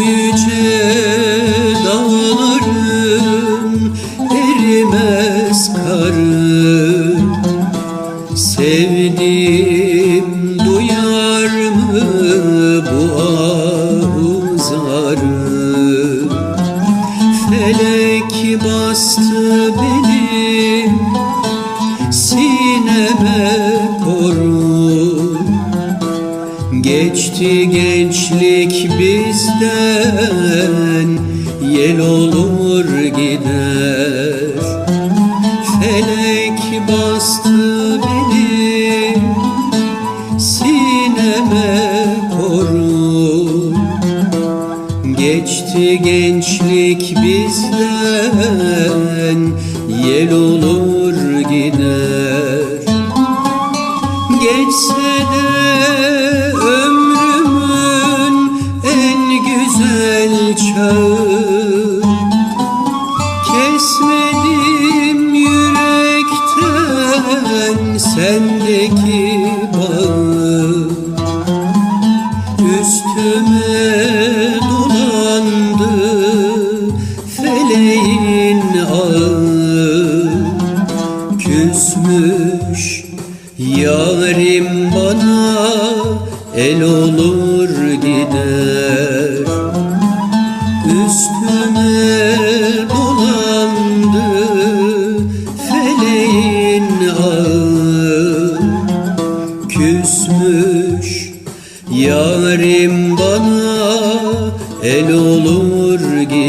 içe dağılırım erimez karım. Sevdim duyar mı bu ahuzarı Felek bastı benim sineme korun. Geçti gençlik bizden Yel olur gider. Felek bastı beni Sineme koru Geçti gençlik bizden Yel olur gider. Geçse de Kesmedim yürekten sendeki bağı. Üstüme dolandı feleğin ağı. Küsmüş yarim bana el olur gider Üstüme dolandı feleğin ağı. Küsmüş yarim bana el olur gider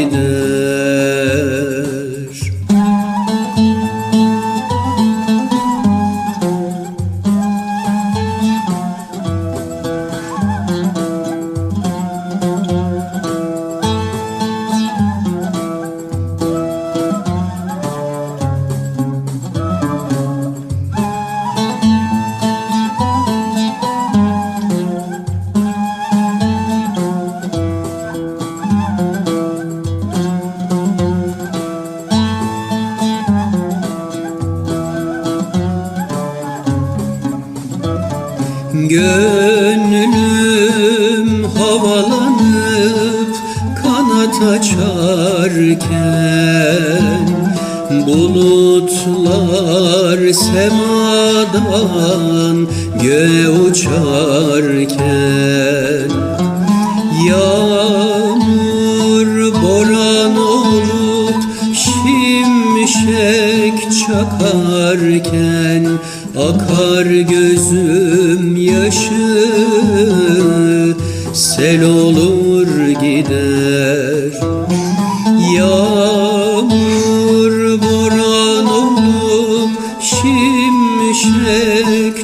Gönlüm havalanıp kanat açarken Bulutlar semadan göğe uçarken Yağmur Akar gözüm yaşı Sel olur gider. Yağmur boran olup şimşek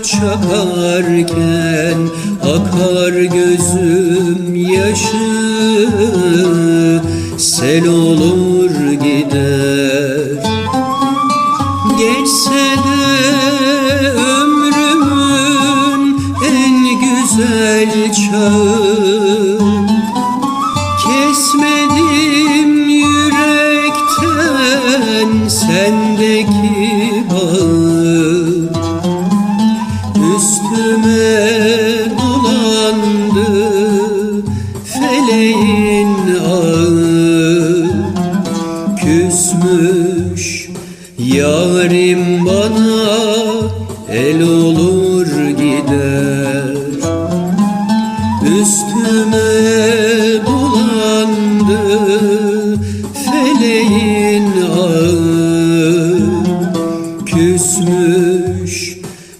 çakarken Akar gözüm yaşı Sel olur güzel çağı Kesmedim yürekten sendeki bağı. Üstüme dolandı feleğin ağı. Küsmüş yarim bana el olur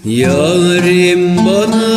Yârim bana